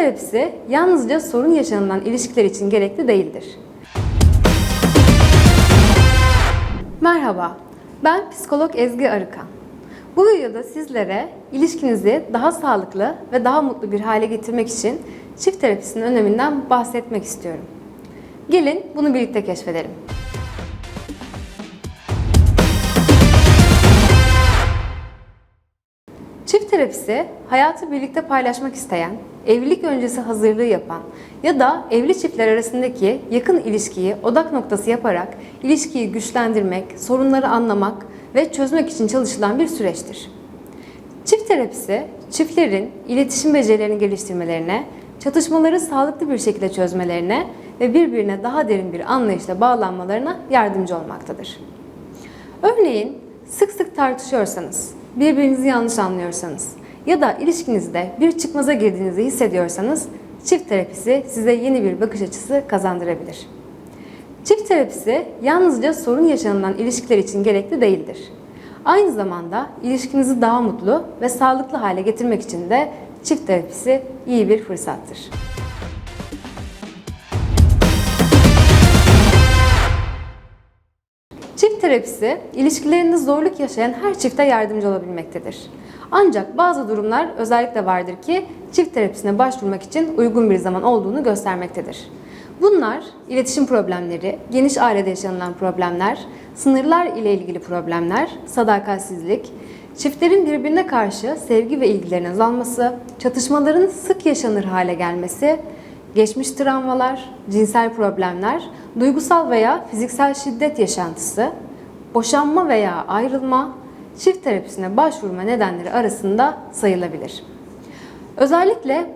terapisi yalnızca sorun yaşanılan ilişkiler için gerekli değildir. Merhaba, ben psikolog Ezgi Arıkan. Bu videoda sizlere ilişkinizi daha sağlıklı ve daha mutlu bir hale getirmek için çift terapisinin öneminden bahsetmek istiyorum. Gelin bunu birlikte keşfedelim. Terapisi, hayatı birlikte paylaşmak isteyen, evlilik öncesi hazırlığı yapan ya da evli çiftler arasındaki yakın ilişkiyi odak noktası yaparak ilişkiyi güçlendirmek, sorunları anlamak ve çözmek için çalışılan bir süreçtir. Çift terapisi, çiftlerin iletişim becerilerini geliştirmelerine, çatışmaları sağlıklı bir şekilde çözmelerine ve birbirine daha derin bir anlayışla bağlanmalarına yardımcı olmaktadır. Örneğin sık sık tartışıyorsanız, birbirinizi yanlış anlıyorsanız ya da ilişkinizde bir çıkmaza girdiğinizi hissediyorsanız çift terapisi size yeni bir bakış açısı kazandırabilir. Çift terapisi yalnızca sorun yaşanılan ilişkiler için gerekli değildir. Aynı zamanda ilişkinizi daha mutlu ve sağlıklı hale getirmek için de çift terapisi iyi bir fırsattır. Çift terapisi, ilişkilerinde zorluk yaşayan her çifte yardımcı olabilmektedir. Ancak bazı durumlar özellikle vardır ki çift terapisine başvurmak için uygun bir zaman olduğunu göstermektedir. Bunlar iletişim problemleri, geniş ailede yaşanılan problemler, sınırlar ile ilgili problemler, sadakatsizlik, çiftlerin birbirine karşı sevgi ve ilgilerinin azalması, çatışmaların sık yaşanır hale gelmesi, geçmiş travmalar, cinsel problemler, duygusal veya fiziksel şiddet yaşantısı, boşanma veya ayrılma, çift terapisine başvurma nedenleri arasında sayılabilir. Özellikle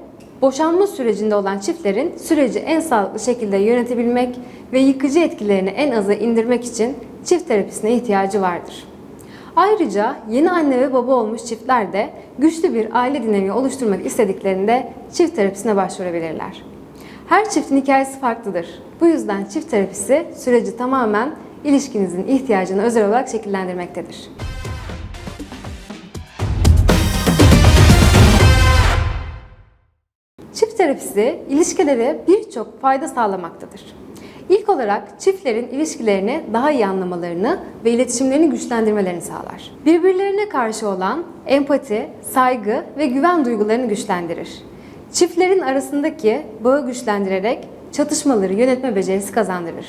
boşanma sürecinde olan çiftlerin süreci en sağlıklı şekilde yönetebilmek ve yıkıcı etkilerini en aza indirmek için çift terapisine ihtiyacı vardır. Ayrıca yeni anne ve baba olmuş çiftler de güçlü bir aile dinamiği oluşturmak istediklerinde çift terapisine başvurabilirler. Her çiftin hikayesi farklıdır. Bu yüzden çift terapisi süreci tamamen ilişkinizin ihtiyacını özel olarak şekillendirmektedir. Terapisi ilişkilere birçok fayda sağlamaktadır. İlk olarak çiftlerin ilişkilerini daha iyi anlamalarını ve iletişimlerini güçlendirmelerini sağlar. Birbirlerine karşı olan empati, saygı ve güven duygularını güçlendirir. Çiftlerin arasındaki bağı güçlendirerek çatışmaları yönetme becerisi kazandırır.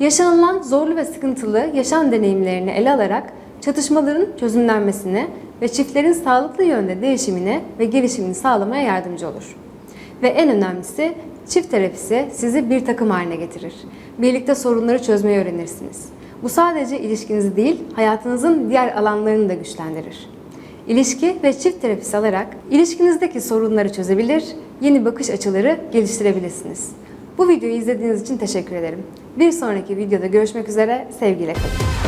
Yaşanılan zorlu ve sıkıntılı yaşam deneyimlerini ele alarak çatışmaların çözümlenmesini ve çiftlerin sağlıklı yönde değişimini ve gelişimini sağlamaya yardımcı olur. Ve en önemlisi çift terapisi sizi bir takım haline getirir. Birlikte sorunları çözmeyi öğrenirsiniz. Bu sadece ilişkinizi değil, hayatınızın diğer alanlarını da güçlendirir. İlişki ve çift terapisi alarak ilişkinizdeki sorunları çözebilir, yeni bakış açıları geliştirebilirsiniz. Bu videoyu izlediğiniz için teşekkür ederim. Bir sonraki videoda görüşmek üzere, sevgiyle kalın.